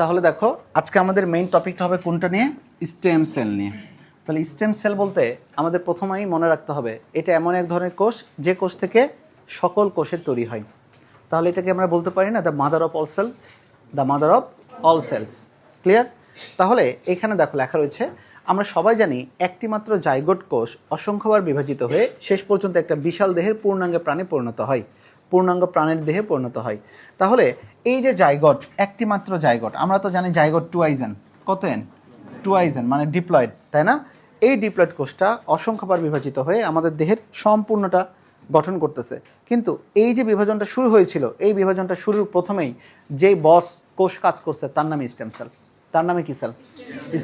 তাহলে দেখো, আজকে আমাদের মেইন টপিকটা হবে কোনটা নিয়ে? স্টেম সেল নিয়ে। তাহলে স্টেম সেল বলতে আমাদের প্রথমেই মনে রাখতে হবে, এটা এমন এক ধরনের কোষ, যে কোষ থেকে সকল কোষের তৈরি হয়। তাহলে এটাকে আমরা বলতে পারি না the mother of all cells the mother of all cells clear তাহলে এখানে দেখো লেখা রয়েছে, আমরা সবাই জানি একটি মাত্র কোষ অসংখ্যবার বিভাজিত হয়ে শেষ পর্যন্ত একটা বিশাল দেহের পূর্ণাঙ্গে প্রাণে পরিণত হয়। পূর্ণাঙ্গ প্রাণের দেহে পরিণত হয়। তাহলে এই যে জাইগট একটি মাত্র জাইগট, আমরা তো জানি জাইগট আইজেন। কত এন? টু আইজেন মানে ডিপ্লয়েড তাই না? এই ডিপ্লয়েড কোষটা অসংখ্যবার বিভাজিত হয়ে আমাদের দেহের সম্পূর্ণটা গঠন করতেছে। কিন্তু এই যে বিভাজনটা শুরু হয়েছিল, এই বিভাজনটা শুরুর প্রথমেই যেই বস কোষ কাজ করছে, তার নামে স্টেম সেল তার নামে কি সেল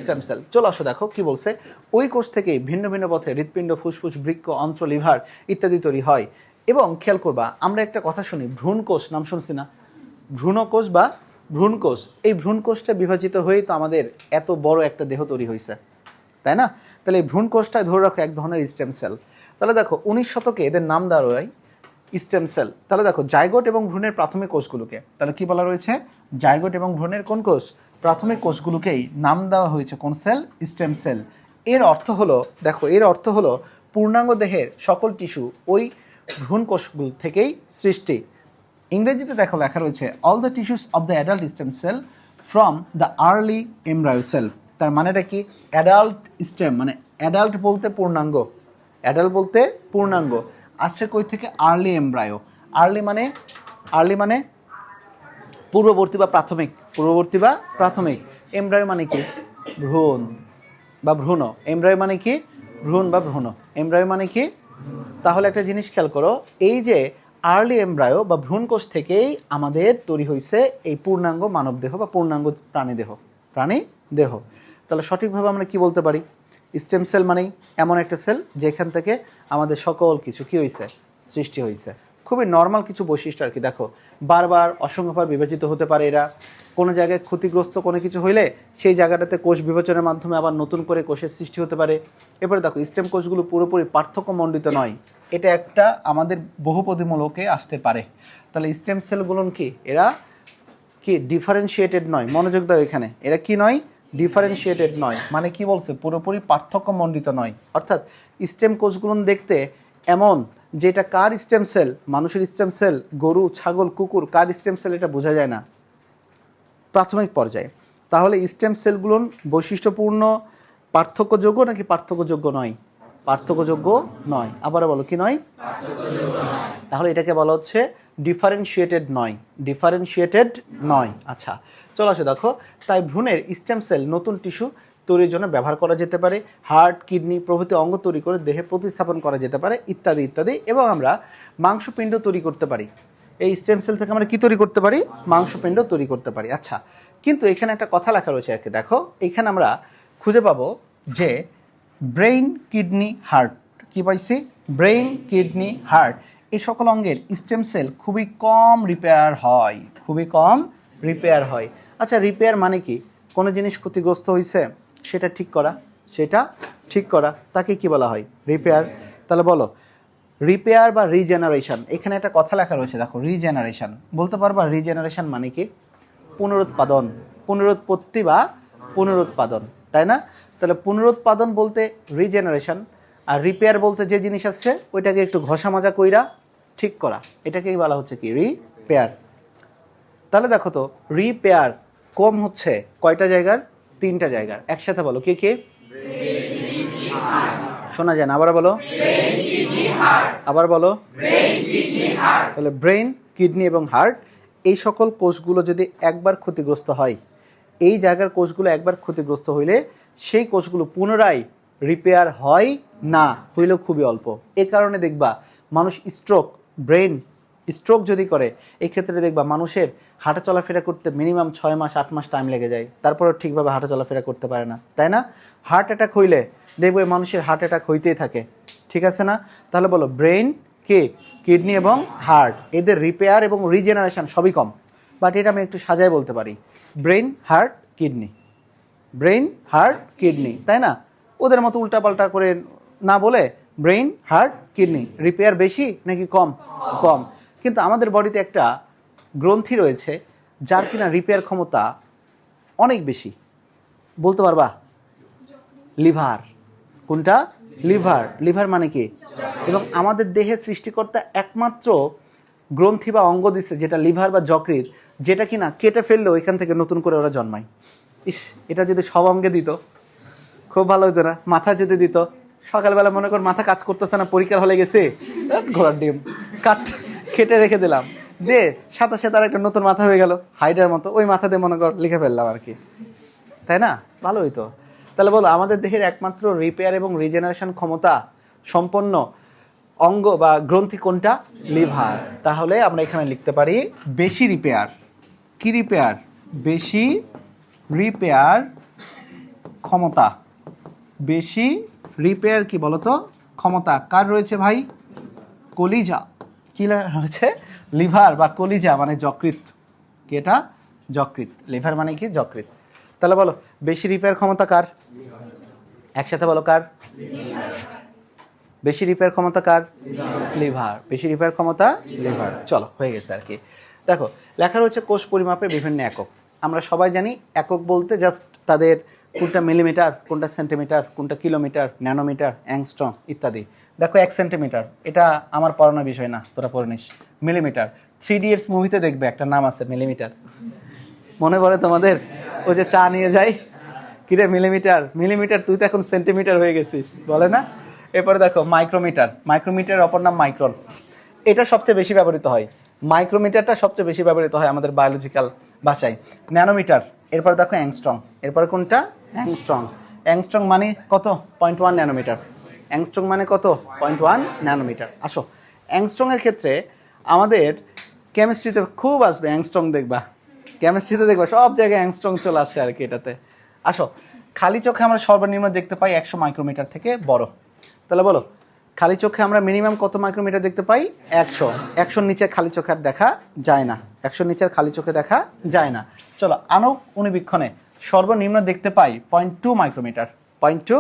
স্টেম সেল চলো আসো দেখো কি বলছে। ওই কোষ থেকেই ভিন্ন ভিন্ন পথে হৃৎপিণ্ড, ফুসফুস বৃক্ষ অন্ত্র, লিভার ইত্যাদি তৈরি হয়। এবং খেয়াল করবা, আমরা একটা কথা শুনি, ভ্রূণ কোষ, নাম শুনছি না? ভ্রূণকোষ বা ভ্রূণকোষ, এই ভ্রূণকোষটা বিভাজিত হয়েই তো আমাদের এত বড় একটা দেহ তৈরি হয়েছে তাই না? তাহলে এই ভ্রূণকোষটায় ধরে রাখো এক ধরনের স্টেম সেল। তাহলে দেখো, উনিশ শতকে এদের নাম দেওয়া হয় স্টেম সেল। তাহলে দেখো, জাইগোট এবং ভ্রূণের প্রাথমিক কোষগুলোকে, তাহলে কি বলা রয়েছে? জাইগোট এবং ভ্রূণের কোন কোষ? প্রাথমিক কোষগুলোকেই নাম দেওয়া হয়েছে কোন সেল? Stem cell. এর অর্থ হলো, দেখো, এর অর্থ হলো পূর্ণাঙ্গ দেহের সকল টিস্যু ওই ভ্রূণ কোষগুলো থেকেই সৃষ্টি। ইংরেজিতে দেখো লেখা রয়েছে all the tissues of the adult stem cell from the early embryo cell তার মানেটা কি? অ্যাডাল্ট স্টেম মানে অ্যাডাল্ট বলতে পূর্ণাঙ্গ। অ্যাডাল্ট বলতে পূর্ণাঙ্গ। আসছে কই থেকে? আর্লি এমব্রায়ো আর্লি মানে আর্লি মানে পূর্ববর্তী বা প্রাথমিক। পূর্ববর্তী বা প্রাথমিক। এমব্রায়ো মানে কি? ভ্রূণ বা ভ্রূণ। এমব্রায়ো মানে কি? ভ্রূণ বা ভ্রূণ। এমব্রায়ো মানে কি? তাহলে একটা জিনিস খেয়াল করো, এই যে আর্লি এমব্রায়ো বা ভ্রূণকোষ থেকেই আমাদের তৈরি হয়েছে এই পূর্ণাঙ্গ মানব দেহ বা পূর্ণাঙ্গ প্রাণী দেহ প্রাণী দেহ। তাহলে সঠিকভাবে আমরা কি বলতে পারি? স্টেম সেল মানেই এমন একটা সেল যেখান থেকে আমাদের সকল কিছু কি হয়েছে সৃষ্টি হয়েছে খুবই নর্মাল কিছু বৈশিষ্ট্য আর কি দেখো, বারবার অসংখ্যবার বিভাজিত হতে পারে এরা। কোনো জায়গায় ক্ষতিগ্রস্ত কোনো কিছু হইলে সেই জায়গাটাতে কোষ বিভাজনের মাধ্যমে আবার নতুন করে কোষের সৃষ্টি হতে পারে। এবারে দেখো, স্টেম কোষগুলো পুরোপুরি পার্থক্যমণ্ডিত নয়। এটা একটা আমাদের বহুপদীমূলকে আসতে পারে। তাহলে স্টেম সেলগুলো কি? এরা কি ডিফারেন্সিয়েটেড নয়? মনোযোগ দাও এখানে। এরা কি নয়? ডিফারেন্সিয়েটেড নয়। মানে কি বলছে? পুরোপুরি পার্থক্য মণ্ডিত নয়। অর্থাৎ স্টেম কোষগুলো দেখতে এমন যে এটা কার স্টেম সেল মানুষের স্টেম সেল গরু, ছাগল, কুকুর, কার স্টেম সেল এটা বোঝা যায় না। প্রাথমিক পর্যায়ে। তাহলে স্টেম সেলগুলো বৈশিষ্ট্যপূর্ণ পার্থক্যযোগ্য নাকি পার্থক্যযোগ্য নয়? পার্থক্যযোগ্য নয়। আবার বলো কি নয়? তাহলে এটাকে বলা হচ্ছে ডিফারেন্সিয়েটেড নয়। ডিফারেন্সিয়েটেড নয়। আচ্ছা চলো আসে দেখো। তাই ভ্রূণের স্টেম সেল নতুন টিস্যু তৈরির জন্য ব্যবহার করা যেতে পারে। হার্ট কিডনি প্রভৃতি অঙ্গ তৈরি করে দেহে প্রতিস্থাপন করা যেতে পারে ইত্যাদি ইত্যাদি। এবং আমরা মাংসপিণ্ড তৈরি করতে পারি। এই স্টেম সেল থেকে আমরা কি তৈরি করতে পারি? মাংসপিণ্ড তৈরি করতে পারি। আচ্ছা কিন্তু এখানে একটা কথা লেখা রয়েছে আর কি। দেখো এখানে আমরা খুঁজে পাবো যে ব্রেইন, কিডনি, হার্ট। কি পাইছি? Brain, kidney, heart. এই সকল অঙ্গের স্টেম সেল খুবই কম রিপেয়ার হয়। খুবই কম রিপেয়ার হয়। আচ্ছা রিপেয়ার মানে কি? কোনো জিনিস ক্ষতিগ্রস্ত হয়েছে সেটা ঠিক করা। সেটা ঠিক করা। তাকে কি বলা হয়? রিপেয়ার। তাহলে বলো, রিপেয়ার বা রিজেনারেশন, এখানে একটা কথা লেখা রয়েছে, দেখো, রিজেনারেশন। বলতে পারবা, রিজেনারেশন মানে কি? পুনরুৎপাদন, পুনরুৎপত্তি বা পুনরুৎপাদন, তাই না? তাহলে পুনরুৎপাদন বলতে রিজেনারেশন আর রিপেয়ার বলতে যে জিনিস আসছে, ওইটাকে একটু ঘষা মাজা কইরা ঠিক করা। এটাকেই বলা হচ্ছে কি? রিপেয়ার তাহলে দেখো তো রিপেয়ার কম হচ্ছে কয়টা জায়গার? তিনটা জায়গার। একসাথে বলো, কে কে? শোনা যায় না, আবার বলো। আবার বলো। তাহলে ব্রেন কিডনি এবং হার্ট এই সকল কোষগুলো যদি একবার ক্ষতিগ্রস্ত হয়, এই জায়গার কোষগুলো একবার ক্ষতিগ্রস্ত হইলে সেই কোষগুলো পুনরায় রিপেয়ার হয় না, হইলেও খুবই অল্প। এ কারণে দেখবা মানুষ স্ট্রোক ব্রেন স্ট্রোক যদি করে, এই ক্ষেত্রে দেখবা মানুষের হাঁটা চলাফেরা করতে মিনিমাম ছয় মাস, আট মাস টাইম লেগে যায়। তারপরেও ঠিকভাবে হাঁটা চলাফেরা করতে পারে না। তাই না? হার্ট অ্যাটাক হইলে দেখবে মানুষের হার্ট অ্যাটাক হইতেই থাকে। ঠিক আছে না? তাহলে বলো ব্রেন কে? কিডনি এবং হার্ট এদের রিপেয়ার এবং রিজেনারেশন সবই কম। বাট এটা আমি একটু সাজায় বলতে পারি। Brain heart kidney brain heart, kidney, তাই না? ওদের মতো উল্টাপাল্টা করে না বলে ব্রেন হার্ট, কিডনি, রিপেয়ার বেশি নাকি কম? কম। কিন্তু আমাদের বডিতে একটা গ্রন্থি রয়েছে যার কিনা রিপেয়ার ক্ষমতা অনেক বেশি। বলতে পারবা? লিভার। কোনটা? লিভার। লিভার মানে কি? এবং আমাদের দেহের সৃষ্টিকর্তা একমাত্র গ্রন্থি বা অঙ্গ দিচ্ছে যেটা লিভার বা যকৃত যেটা কিনা কেটে ফেললে ওইখান থেকে নতুন করে ওরা জন্মায়। ইস, এটা যদি সব অঙ্গে দিত, খুব ভালো হতো না। মাথা যদি দিত, সকালবেলা মনে কর মাথা কাজ করতেছে না, পরীক্ষার হলে গেছে ঘোড়ার ডিম। কাট, খেটে রেখে দিলাম। দে, সাথে সাথে আর একটা নতুন মাথা হয়ে গেল, হাইডার মতো। ওই মাথা দিয়ে মনে কর লিখে ফেললাম আর কি। তাই না? ভালো হইতো। তাহলে বলো, আমাদের দেহের একমাত্র রিপেয়ার এবং রিজেনারেশন ক্ষমতা সম্পন্ন অঙ্গ বা গ্রন্থি কোনটা? লিভার। তাহলে আমরা এখানে লিখতে পারি, বেশি রিপেয়ার কি রিপেয়ার বেশি রিপেয়ার ক্ষমতা। বেশি রিপেয়ার কি বলতো? ক্ষমতা। কার রয়েছে ভাই? কলিজা। কি রয়েছে লিভার বা কলিজা মানে যকৃত কি এটা? যকৃত লিভার মানে কি? যকৃত তাহলে বলো, বেশি রিপেয়ার ক্ষমতা কার? একসাথে বলো কার? বেশি রিপেয়ার ক্ষমতা কার? লিভার। বেশি রিপেয়ার ক্ষমতা লিভার। চলো, হয়ে গেছে আর কি। দেখো, লেখা রয়েছে কোষ পরিমাপের বিভিন্ন একক। আমরা সবাই জানি একক বলতে জাস্ট তাদের কোনটা মিলিমিটার কোনটা সেন্টিমিটার কোনটা কিলোমিটার ন্যানোমিটার অ্যাংস্ট্রং ইত্যাদি। দেখো এক সেন্টিমিটার এটা আমার পড়ানোর বিষয় না, তোরা পড়ে নিস। মিলিমিটার থ্রি ডিএস মুভিতে দেখবে, একটা নাম আছে মিলিমিটার মনে পড়ে তোমাদের? ওই যে চা নিয়ে যাই। কিরে মিলিমিটার মিলিমিটার তুই তো এখন সেন্টিমিটার হয়ে গেছিস, বলে না? এরপরে দেখো মাইক্রোমিটার মাইক্রোমিটার অপর নাম মাইক্রন এটা সবচেয়ে বেশি ব্যবহৃত হয়। মাইক্রোমিটারটা সবচেয়ে বেশি ব্যবহৃত হয় আমাদের বায়োলজিক্যাল ভাষায়। ন্যানোমিটার, এরপরে দেখো অ্যাংস্ট্রং, এরপরে কোনটা? অ্যাংস্ট্রং। অ্যাংস্ট্রং মানে কত? Point one nanometre. অ্যাংস্ট্রং মানে কত? Point one nanometre. আসো। অ্যাংস্ট্রংয়ের ক্ষেত্রে আমাদের কেমিস্ট্রিতে খুব আসবে অ্যাংস্ট্রং দেখবা। কেমিস্ট্রিতে দেখবা সব জায়গায় অ্যাংস্ট্রং চলে আসছে আর কি এটাতে। আসো। খালি চোখে আমরা সর্বনিম্ন দেখতে পাই একশো মাইক্রোমিটার থেকে বড়। তাহলে বলো খালি চোখে আমরা মিনিমাম কত মাইক্রোমিটার দেখতে পাই? একশো। একশোর নিচে খালি চোখে দেখা যায় না। একশোর নিচে আর খালি চোখে দেখা যায় না। চলো আনক অনুবীক্ষণে। সর্বনিম্ন দেখতে পাই point two micrometre. Point two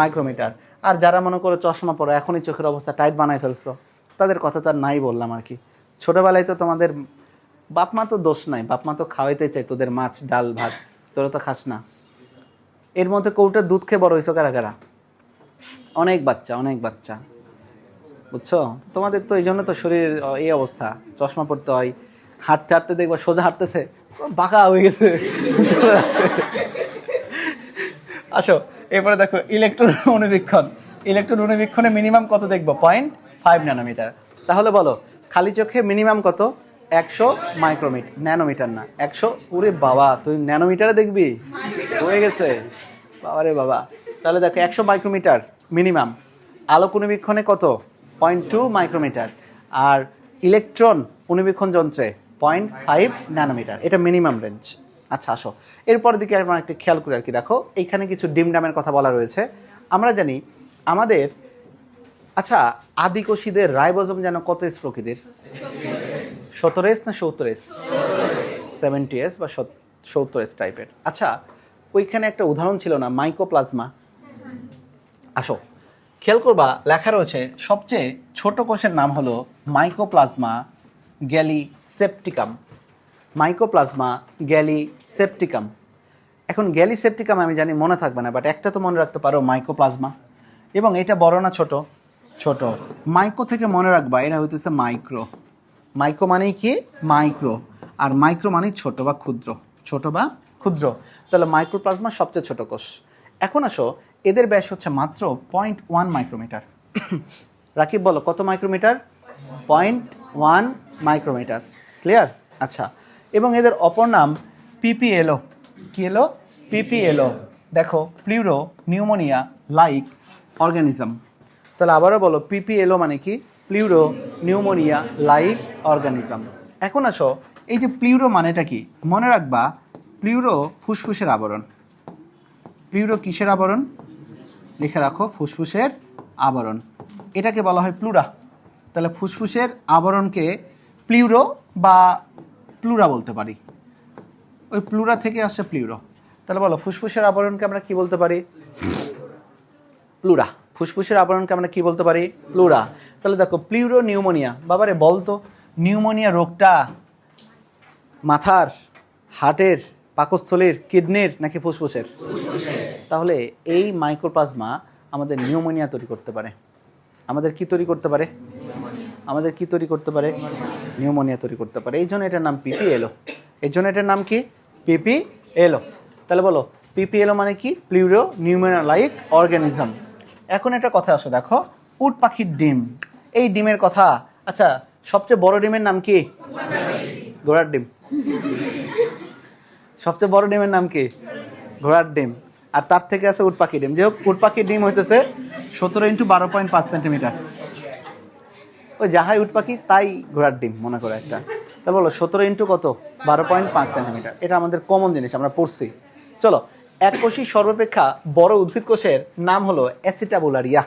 micrometre. আর যারা মনে করো চশমা পড়ো এখনই চোখের অবস্থা টাইট বানায় ফেলছো। তাদের কথা তো আর নাই বললাম আর কি। ছোটোবেলায় তো তোমাদের বাপ মা তো দোষ নাই। বাপ মা তো খাওয়াইতে চাই তোদের মাছ, ডাল, ভাত। তোরা তো খাস না। এর মধ্যে কৌটা দুধ খেয়ে বড় হয়েছো কারা কারা? অনেক বাচ্চা অনেক বাচ্চা। বুঝছ? তোমাদের তো এই জন্য তো শরীর এই অবস্থা। চশমা পড়তে হয়, হাঁটতে হাঁটতে দেখবা সোজা হাঁটতেছে বাঁকা হয়ে গেছে। আসো, এরপরে দেখো ইলেকট্রন অনুবীক্ষণ। ইলেকট্রন অনুবীক্ষণে মিনিমাম কত দেখব? পয়েন্ট ফাইভ ন্যানোমিটার তাহলে বলো, খালি চোখে মিনিমাম কত? একশো মাইক্রোমিটার ন্যানোমিটার না। একশো, ওরে বাবা তুই ন্যানোমিটারে দেখবি? হয়ে গেছে। বাবারে বাবা। তাহলে দেখো, একশো মাইক্রোমিটার মিনিমাম আলোক অনুবীক্ষণে কত? পয়েন্ট টু মাইক্রোমিটার আর ইলেকট্রন অনুবীক্ষণ যন্ত্রে পয়েন্ট ফাইভ ন্যানোমিটার। এটা মিনিমাম রেঞ্জ। আচ্ছা আসো। এরপর দিকে আমরা একটু খেয়াল করি আর কি, দেখো। এইখানে কিছু ডিম ডামের কথা বলা রয়েছে। আমরা জানি আমাদের আচ্ছা আদিকোষীদের রাইবোজম যেন কত এস প্রকৃতির? সত্তর এস না সত্তর এস? সেভেন্টি এস বা সত্তর এস টাইপের। আচ্ছা ওইখানে একটা উদাহরণ ছিল না, মাইকোপ্লাজমা। আসো। খেয়াল করবা, লেখা রয়েছে, সবচেয়ে ছোট কোষের নাম হলো mycoplasma gallisepticum mycoplasma gallisepticum এখন গ্যালি সেপটিকাম আমি জানি মনে থাকবে না বাট একটা তো মনে রাখতে পারো মাইকোপ্লাজমা এবং এটা বড় না ছোট? ছোট। মাইক্রো থেকে মনে রাখবা, এটা হইতেছে মাইক্রো মাইক্রো মানেই কি? মাইক্রো আর মাইক্রো মানেই ছোট বা ক্ষুদ্র। ছোট বা ক্ষুদ্র। তাহলে মাইক্রোপ্লাজমা সবচেয়ে ছোট কোষ। এখন আসো এদের ব্যাস হচ্ছে মাত্র পয়েন্ট ওয়ান মাইক্রোমিটার রাকিব, বলো, কত micrometre point one micrometre clear আচ্ছা এবং এদের অপর নাম পিপিএলও কি এলো পিপিএলও দেখো প্লিউরো নিউমোনিয়া লাইক অর্গানিজম তাহলে আবারও বলো পিপিএলও মানে কি? প্লিউরো নিউমোনিয়া লাইক অর্গানিজম এখন আসো, এই যে প্লিউরো মানেটা কি? মনে রাখবা প্লিউরো ফুসফুসের আবরণ। প্লিউরো কিসের আবরণ? লিখে রাখো ফুসফুসের আবরণ। এটাকে বলা হয় প্লুরা। তাহলে ফুসফুসের আবরণকে প্লিউরো বা প্লুরা বলতে পারি। ওই প্লুরা থেকে আসছে প্লিউরো। তাহলে বলো, ফুসফুসের আবরণকে আমরা কি বলতে পারি? প্লুরা। ফুসফুসের আবরণকে আমরা কি বলতে পারি? প্লুরা। তাহলে দেখো, প্লিউরো নিউমোনিয়া। বাবারে, বলতো, নিউমোনিয়া রোগটা মাথার, হার্টের পাকস্থলীর, কিডনির নাকি ফুসফুসের? তাহলে এই মাইক্রোপ্লাজমা আমাদের নিউমোনিয়া তৈরি করতে পারে। আমাদের কি তৈরি করতে পারে? আমাদের কি তৈরি করতে পারে? নিউমোনিয়া তৈরি করতে পারে। এই জন্য এটার নাম পিপি এলো এই জন্য এটার নাম কি? পিপি এলো তাহলে বলো পিপি এলো মানে কি? প্লিউরো নিউমোনিয়া লাইক অর্গানিজম এখন একটা কথা আসো, দেখো। উট পাখির ডিম। এই ডিমের কথা আচ্ছা সবচেয়ে বড় ডিমের নাম কি? ঘোড়ার ডিম। সবচেয়ে বড় ডিমের নাম কি? ঘোড়ার ডিম। আর তার থেকে আছে উট পাখি ডিম। যে হোক উট পাখির ডিম হইতেছে সতেরো ইন্টু বারো পয়েন্ট পাঁচ সেন্টিমিটার। ওই যাহাই উট পাখি তাই ঘোড়ার ডিম মনে করো একটা। তাহলে বলো, সতেরো ইন্টু কত? বারো পয়েন্ট পাঁচ সেন্টিমিটার। এটা আমাদের কমন জিনিস, আমরা পড়ছি। চলো, এক কোষী সর্বাপেক্ষা বড় উদ্ভিদ কোষের নাম হলো অ্যাসিটাবুলারিয়া।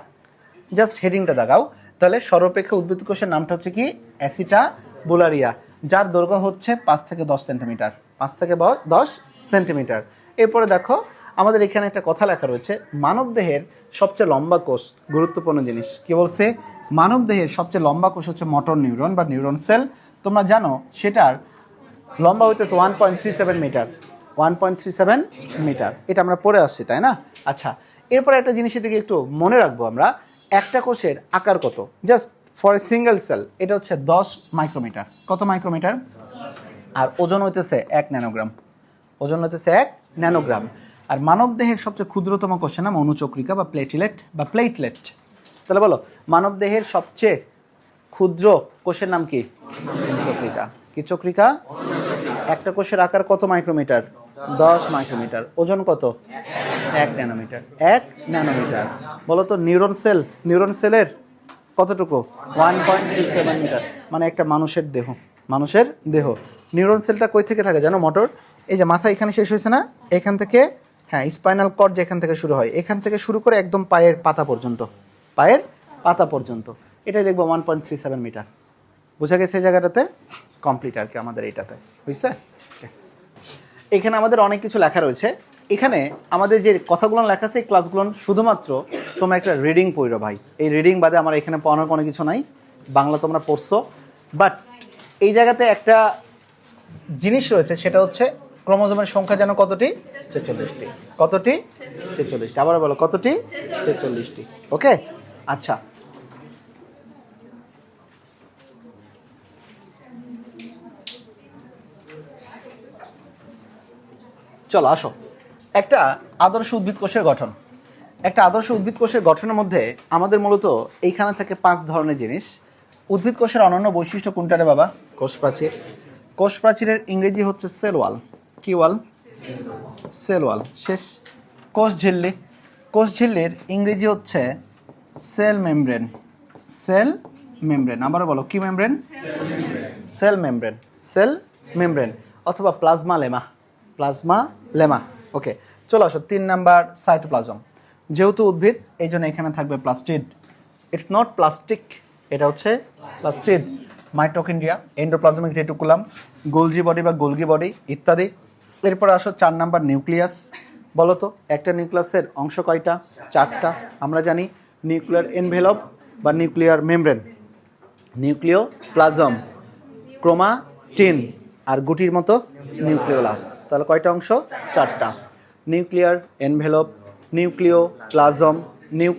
জাস্ট হেডিংটা দেখাও তাহলে সর্বাপেক্ষা উদ্ভিদ কোষের নামটা হচ্ছে কি? অ্যাসিটা বুলারিয়া যার দৈর্ঘ্য হচ্ছে পাঁচ থেকে দশ সেন্টিমিটার। পাঁচ থেকে দশ সেন্টিমিটার। এরপরে দেখো, আমাদের এখানে একটা কথা লেখা রয়েছে মানব দেহের সবচেয়ে লম্বা কোষ। গুরুত্বপূর্ণ জিনিস। কি বলছে? মানব দেহের সবচেয়ে লম্বা কোষ হচ্ছে মটর নিউরন বা নিউরন সেল। তোমরা জানো, সেটার লম্বা হইতেছে one point three seven metre one point three seven metre এটা আমরা পড়ে আসছি, তাই না? আচ্ছা এরপরে একটা জিনিসের দিকে একটু মনে রাখব আমরা। একটা কোষের আকার কত? Just for a single cell এটা হচ্ছে দশ মাইক্রোমিটার কত মাইক্রোমিটার আর ওজন হইতেছে এক ন্যানোগ্রাম ওজন হইতেছে এক ন্যানোগ্রাম আর মানব দেহের সবচেয়ে ক্ষুদ্রতম কোষের নাম অনুচক্রিকা বা প্লেটলেট বা প্লেটলেট তাহলে বলো মানব দেহের সবচেয়ে ক্ষুদ্র কোষের নাম কি? চক্রিকা। কি চক্রিকা? একটা কোষের আকার কত মাইক্রোমিটার দশ মাইক্রোমিটার ওজন কত? এক ন্যানোমিটার এক ন্যানোমিটার বলো তো নিউরন সেল নিউরন সেলের কতটুকু? One point three seven metre মানে একটা মানুষের দেহ। মানুষের দেহ। নিউরন সেলটা কই থেকে থাকে জানো মোটর? এই যে মাথা এখানে শেষ হয়েছে না? এখান থেকে হ্যাঁ স্পাইনাল কর্ড যেখান থেকে শুরু হয়, এখান থেকে শুরু করে একদম পায়ের পাতা পর্যন্ত। পায়ের পাতা পর্যন্ত। এটাই দেখব one point three seven metre বোঝা গেছে এই জায়গাটাতে? কমপ্লিট আর কি আমাদের এইটাতে। বুঝছে? এখানে আমাদের অনেক কিছু লেখা রয়েছে। এখানে আমাদের যে কথাগুলো লেখা আছে ক্লাসগুলো শুধুমাত্র তোমরা একটা রিডিং পড়ো ভাই। এই রিডিং বাদে আমার এখানে পড়ানোর কোনো কিছু নাই। বাংলা তোমরা পড়ছো। বাট এই জায়গাতে একটা জিনিস রয়েছে, সেটা হচ্ছে ক্রোমোজোমের সংখ্যা যেন কতটি? ছেচল্লিশটি। কতটি? ছেচল্লিশটি। আবার বলো, কতটি? ছেচল্লিশটি। ওকে আচ্ছা। চলো, আসো। একটা আদর্শ উদ্ভিদ কোষের গঠন। একটা আদর্শ উদ্ভিদ কোষের গঠনের মধ্যে আমাদের মূলত এইখানে থেকে পাঁচ ধরনের জিনিস। উদ্ভিদ কোষের অনন্য বৈশিষ্ট্য কোনটা রে বাবা? কোষ প্রাচীর। কোষ প্রাচীরের ইংরেজি হচ্ছে সেল ওয়াল কি ওয়াল? সেল ওয়াল শেষ। কোষ ঝিল্লি। কোষ ঝিল্লির ইংরেজি হচ্ছে সেল মেমব্রেন। Cell membrane. আবারও বলো কি membrane? Cell membrane. Cell membrane. অথবা plasmalemma. Plasmalemma. Okay, চলো আসো, তিন নাম্বার সাইটোপ্লাজম যেহেতু উদ্ভিদ, এই জন্য এখানে থাকবে প্লাস্টিড ইটস নট প্লাস্টিক এটা হচ্ছে plastid mitochondria endoplasmic reticulum Golgi body বা গোলগি বডি ইত্যাদি। এরপর আসো চার নাম্বার নিউক্লিয়াস বলো তো, একটা নিউক্লিয়াসের অংশ কয়টা? চারটা। আমরা জানি নিউক্লিয়ার এনভেলপ বা nuclear membrane nucleoplasm chromatin. আর গুটির মতো নিউক্লিওলাস। তাহলে কয়টা অংশ? চারটা। নিউক্লিয়ার এনভেলপ নিউক্লিও প্লাজম নিউ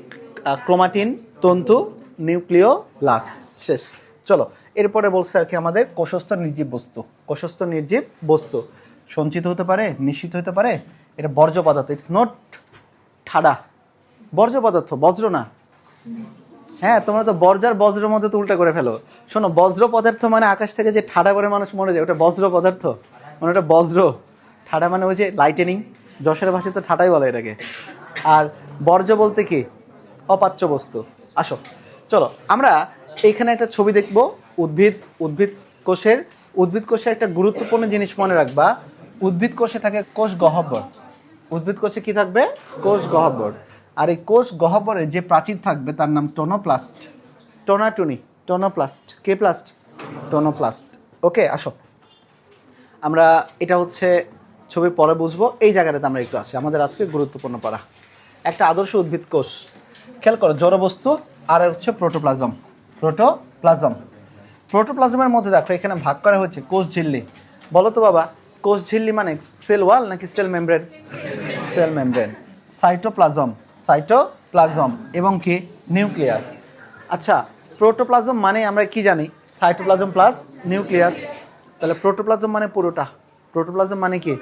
ক্রোমাটিন, তন্তু, নিউক্লিওলাস। শেষ। চলো, এরপরে বলছে আর কি আমাদের কোষস্থ নির্জীব বস্তু। কোষস্থ নির্জীব বস্তু। সঞ্চিত হতে পারে নিশ্চিত হতে পারে। এটা বর্জ্য পদার্থ। ইটস নট ঠাডা। বর্জ্য পদার্থ, বজ্র না। হ্যাঁ তোমরা তো বর্জার বজ্রের মধ্যে তো উল্টা করে ফেলো। শোনো, বজ্র পদার্থ মানে আকাশ থেকে যে ঠাডা করে মানুষ মরে যায়, ওটা বজ্র পদার্থ। মানে ওটা বজ্র। ঠাডা মানে ওই যে লাইটেনিং যশোরের ভাষায় তো ঠাটাই বলে এটাকে। আর বর্জ্য বলতে কি? অপাচ্য বস্তু। আসো, চলো, আমরা এইখানে একটা ছবি দেখব, উদ্ভিদ উদ্ভিদ কোষের। উদ্ভিদ কোষের একটা গুরুত্বপূর্ণ জিনিস মনে রাখবা, উদ্ভিদ কোষে থাকে কোষ গহ্বর। উদ্ভিদ কোষে কি থাকবে? কোষ গহ্বর। আর এই কোষ গহ্বরের যে প্রাচীর থাকবে, তার নাম টোনোপ্লাস্ট। টোনাটুনি, টোনোপ্লাস্ট। কে প্লাস্ট? টোনোপ্লাস্ট। ওকে, আসো। আমরা এটা হচ্ছে ছবি পরে বুঝব। এই জায়গাটাতে আমরা একটু আসি। আমাদের আজকে গুরুত্বপূর্ণ পড়া। একটা আদর্শ উদ্ভিদ কোষ। খেয়াল করো, জড়বস্তু আর হচ্ছে প্রোটোপ্লাজম। প্রোটোপ্লাজম। প্রোটোপ্লাজমের মধ্যে দেখো, এখানে ভাগ করা হচ্ছে কোষ ঝিল্লি। বলো তো বাবা, কোষ ঝিল্লি মানে সেল ওয়াল নাকি cell membrane? Cell membrane. Cytoplasm. Cytoplasm এবং কি নিউক্লিয়াস। আচ্ছা প্রোটোপ্লাজম মানে আমরা কি জানি? Cytoplasm plus nucleus. তাহলে প্রোটোপ্লাজম মানে পুরোটা। প্রোটোপ্লাজম মানে কি?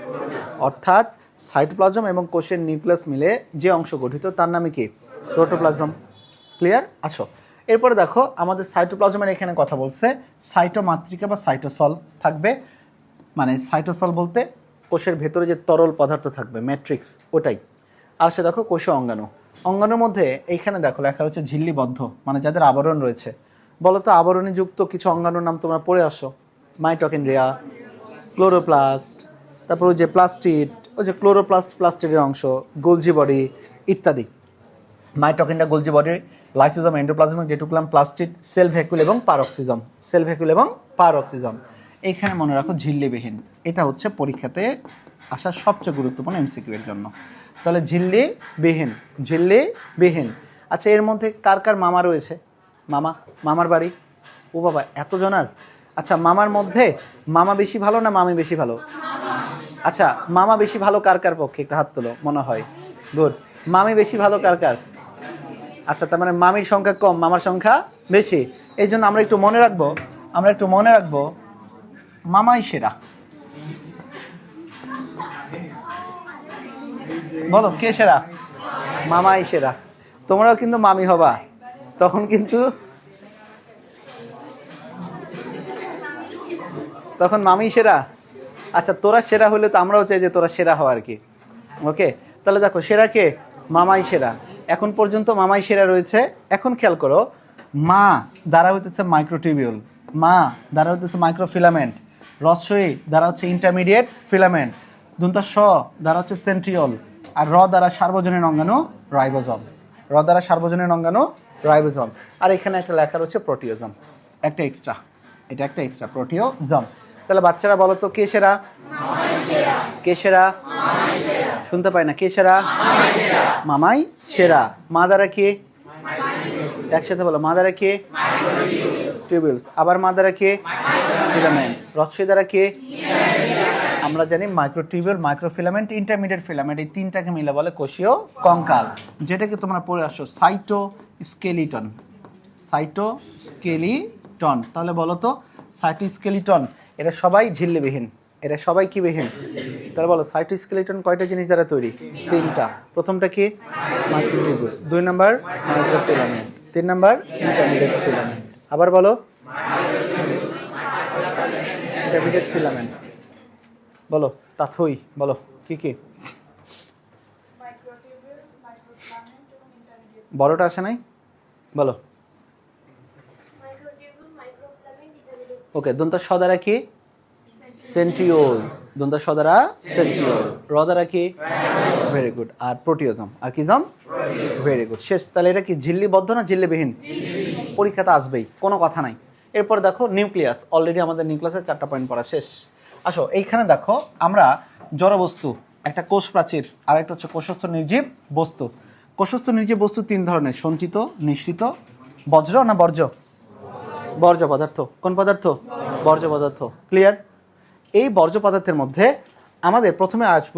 অর্থাৎ সাইটোপ্লাজম এবং কোষের নিউক্লিয়াস মিলে যে অংশ গঠিত, তার নামে কি? প্রোটোপ্লাজম। ক্লিয়ার আসো। এরপরে দেখো, আমাদের সাইটোপ্লাজমের এখানে কথা বলছে সাইটোমাতৃকা বা সাইটোসল থাকবে। মানে সাইটোসল বলতে কোষের ভেতরে যে তরল পদার্থ থাকবে, ম্যাট্রিক্স, ওটাই। আর সে দেখো কোষে অঙ্গাণু। অঙ্গাণুর মধ্যে এইখানে দেখো লেখা হচ্ছে ঝিল্লিবদ্ধ মানে যাদের আবরণ রয়েছে। বলো তো আবরণী যুক্ত কিছু অঙ্গাণুর নাম তোমরা পড়ে আসো। মাইটোকেন্ড্রিয়া, ক্লোরোপ্লাস্ট, তারপর ওই যে প্লাস্টিড, ওই যে ক্লোরোপ্লাস্ট, প্লাস্টিডের অংশ, গোলজি বডি ইত্যাদি। মাইটোকেন্ডা গোলজি বডির lysosome, endoplasmic reticulum plastid, cell vacuole এবং পারঅক্সিজম সেল ভ্যাকুল এবং পারঅক্সিজম এখানে মনে রাখো ঝিল্লিবিহীন। এটা হচ্ছে পরীক্ষাতে আসা সবচেয়ে গুরুত্বপূর্ণ এমসিকিউ এর জন্য। তাহলে ঝিল্লি বিহীন ঝিল্লি বিহীন। আচ্ছা এর মধ্যে কার কার মামা রয়েছে? মামা, মামার বাড়ি? ও বাবা, এত জনার। আচ্ছা মামার মধ্যে মামা বেশি ভালো না মামি বেশি ভালো? আচ্ছা মামা বেশি ভালো কার কার পক্ষে? একটা হাত তোলো, মনে হয়। গুড। মামি বেশি ভালো কার কার? আচ্ছা তার মানে মামির সংখ্যা কম, মামার সংখ্যা বেশি। এই জন্য আমরা একটু মনে রাখব, আমরা একটু মনে রাখব, মামাই সেরা। বলো, কে সেরা? মামাই সেরা। তোমরাও কিন্তু মামি হবা। তখন কিন্তু তখন মামি সেরা। আচ্ছা তোরা সেরা হলে তো আমরাও চাই যে তোরা সেরা হও আর কি। ওকে, তাহলে দেখো, সেরা কে? মামাই সেরা। এখন পর্যন্ত মামাই সেরা রয়েছে। এখন খেয়াল করো, মা দ্বারা হইতেছে মাইক্রোটিবিউল মা দ্বারা হইতেছে মাইক্রোফিলামেন্ট রসই দ্বারা হচ্ছে ইন্টারমিডিয়েট ফিলামেন্ট দুন্তা স দ্বারা হচ্ছে সেন্ট্রিওল আর র দ্বারা সার্বজনীন অঙ্গাণু রাইবোজম। র দ্বারা সার্বজনীন অঙ্গাণু রাইবোজম। আর এখানে একটা লেখা রয়েছে প্রোটিওজম। একটা এক্সট্রা এটা একটা এক্সট্রা প্রোটিওজম। তাহলে বাচ্চারা বলো তো, কে সেরা? কে সেরা? শুনতে পাই না। কে সেরা? মামাই সেরা। মা দ্বারা কে? একসাথে বলো। মা দ্বারা কে? টিউবিউলস আবার মা দ্বারা কে? ফিলামেন্ট রসই দ্বারা কে? আমরা জানি মাইক্রোটিউবিউল মাইক্রোফিলামেন্ট ইন্টারমিডিয়েট ফিলামেন্ট এই তিনটাকে মিলে বলে কোষীয় কঙ্কাল, যেটাকে তোমরা পড়ে আসো সাইটো স্কেলিটন সাইটো স্কেলিটন তাহলে বলো তো সাইটো স্কেলিটন এরা সবাই ঝিল্লিবিহীন, এরা সবাই কি বিহীন? তাহলে বলো সাইটো স্কেলিটন কয়টা জিনিস দ্বারা তৈরি? তিনটা। প্রথমটা কি? মাইক্রোটিউবিউল দুই নাম্বার মাইক্রোফিলামেন্ট তিন নাম্বার ইন্টারমিডিয়েট ফিলামেন্ট আবার বলো ইন্টারমিডিয়েট ফিলামেন্ট বলো, তাথই, বলো, কি কি? বড়টা আসে নাই? বলো। ওকে দন্তা সদারা কি? সেন্ট্রিওল। দন্তা সদারা সেন্ট্রিওল। রদারা কি? ভেরি গুড আর প্রোটিওজম। আর কি জম? ভেরি গুড শেষ, তাহলে এটা কি, ঝিল্লিবদ্ধ না ঝিল্লিবিহীন? পরীক্ষাতে আসবেই, কোনো কথা নাই। এরপর দেখো, নিউক্লিয়াস। অলরেডি আমাদের নিউক্লিয়াসের চারটা পয়েন্ট পড়া শেষ। আসো, এইখানে দেখো, আমরা জড়বস্তু, একটা কোষ প্রাচীর আর একটা হচ্ছে কোষস্থ নির্জীব বস্তু। কোষস্থ নির্জীব বস্তু তিন ধরনের, সঞ্চিত, নিঃসৃত, বজ্র না বর্জ্য? বর্জ্য পদার্থ। কোন পদার্থ? বর্জ্য পদার্থ। ক্লিয়ার এই বর্জ্য পদার্থের মধ্যে আমাদের প্রথমে আসব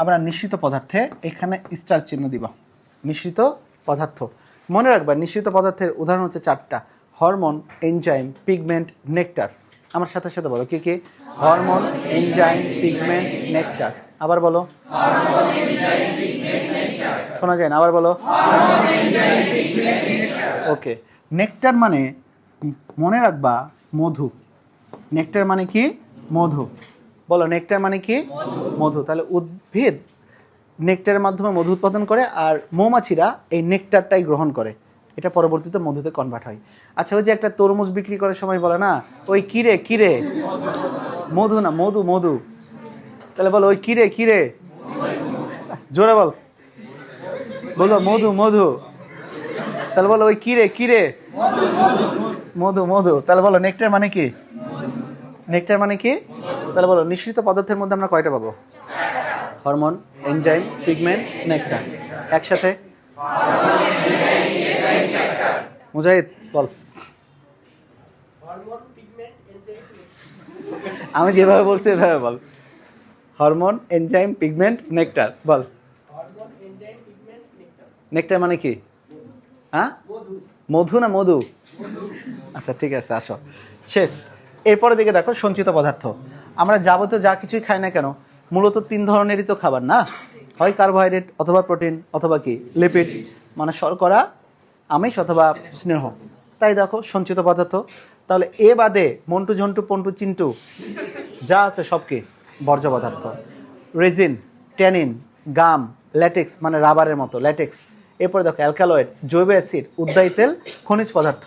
আমরা নিঃসৃত পদার্থে, এখানে স্টার চিহ্ন দিব। নিঃসৃত পদার্থ। মনে রাখবা, নিঃসৃত পদার্থের উদাহরণ হচ্ছে চারটা। Hormone, enzyme, pigment, nectar. আমার সাথে সাথে বলো, কি কি? Hormone, enzyme, pigment, nectar. আবার বলো। শোনা যায় না, আবার বলো। ওকে, নেকটার মানে মনে রাখবা মধু। নেকটার মানে কি? মধু। বলো, নেকটার মানে কি? মধু। তাহলে উদ্ভিদ নেকটারের মাধ্যমে মধু উৎপাদন করে আর মৌমাছিরা এই নেকটারটাই গ্রহণ করে। এটা পরবর্তীতে মধুতে কনভার্ট হয়। আচ্ছা ওই যে একটা তরমুজ বিক্রি করার সময় বলে না, ওই কিরে কিরে? মধু না, মধু মধু। তাহলে বলো, ওই কিরে কিরে? জোরে বল। বলো, মধু মধু। তাহলে বলো, ওই কিরে কিরে? মধু মধু। তাহলে বলো, নেকটার মানে কি? নেকটার মানে কি? তাহলে বলো, নিঃসৃত পদার্থের মধ্যে আমরা কয়টা পাবো? Hormone, enzyme, pigment, nectar. একসাথে? মুজাহিদ বল। আমি যেভাবে বলছি এভাবে বল। হরমোন এনজাইম পিগমেন্ট নেকটার বল। নেকটার মানে কি? হ্যাঁ? মধু। না মধু? আচ্ছা ঠিক আছে আসো। শেষ। এরপরে দিকে দেখো সঞ্চিত পদার্থ। আমরা যাবতীয় যা কিছুই খাই না কেন মূলত তিন ধরনেরই তো খাবার না? হয় কার্বোহাইড্রেট অথবা প্রোটিন অথবা কি? লিপিড মানে শর্করা আমিষ অথবা স্নেহ। তাই দেখো, সঞ্চিত পদার্থ। তাহলে এ বাদে মন্টু, ঝন্টু, পন্টু, চিন্টু, যা আছে সব কি বর্জ্য পদার্থ। রেজিন, ট্যানিন, গাম, ল্যাটেক্স মানে রাবারের মতো, ল্যাটেক্স। এরপরে দেখো, অ্যালকালয়েড, জৈব অ্যাসিড, উদ্দায়ী তেল, খনিজ পদার্থ।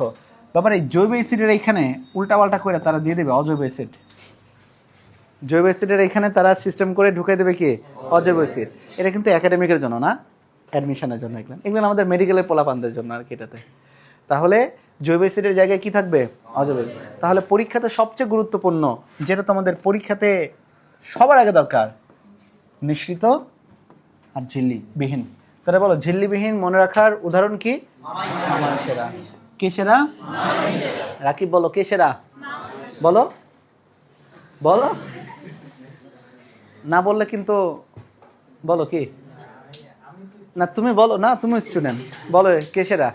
ব্যাপারে এই জৈব অ্যাসিডের এইখানে উল্টাপাল্টা করে তারা দিয়ে দেবে, অজৈব অ্যাসিড। জৈব অ্যাসিডের এখানে তারা সিস্টেম করে ঢুকে দেবে কি? অজৈব অ্যাসিড। এটা কিন্তু একাডেমিকের জন্য না। অ্যাডমিশনের জন্য এগুলো। এগুলো আমাদের মেডিকেলের পোলাপানদের জন্য আর কি এটাতে। তাহলে জৈব অ্যাসিডের জায়গায় কি থাকবে? অজৈব। তাহলে পরীক্ষাতে সবচেয়ে গুরুত্বপূর্ণ, যেটা তোমাদের পরীক্ষাতে সবার আগে দরকার, মিশ্রিত আর ঝিল্লি বিহীন তাহলে বলো ঝিল্লিবিহীন মনে রাখার উদাহরণ কি? মামাই সেরা কে সেরা রাকিব, বলো কে সেরা বলো। বলো। না বললে কিন্তু, বলো কি? না, তুমি বলো, না তুমি স্টুডেন্ট বলো, কে সেরা?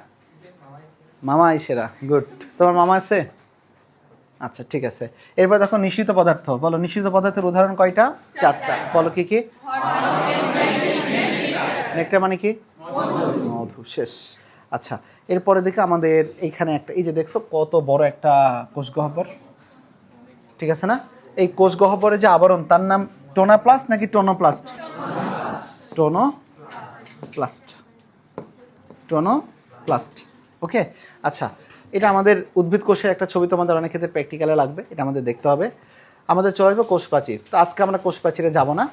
মামা সেরা গুড তোমার মামা আছে? আচ্ছা ঠিক আছে। এরপর দেখো নিশ্চিত পদার্থ। বলো নিশ্চিত পদার্থের উদাহরণ কয়টা? চারটা। বলো, কি কি? নেকটা মানে কি? মধু, শেষ। আচ্ছা এরপরে দেখে আমাদের এইখানে একটা, এই যে দেখছ, কত বড় একটা কোষ গহ্বর। ঠিক আছে না? এই কোষ গহ্বরে যে আবরণ, তার নাম টোনাপ্লাস্ট নাকি টোনোপ্লাস্ট? টোনো প্লাস্ট টোনোপ্লাস্ট ওকে আচ্ছা এটা আমাদের উদ্ভিদ কোষের একটা ছবি, তোমাদের অনেক ক্ষেত্রে প্র্যাকটিক্যালে লাগবে, এটা আমাদের দেখতে হবে। আমাদের চলে আসবে কোষ প্রাচীর তো আজকে আমরা কোষ প্রাচীরে যাব না।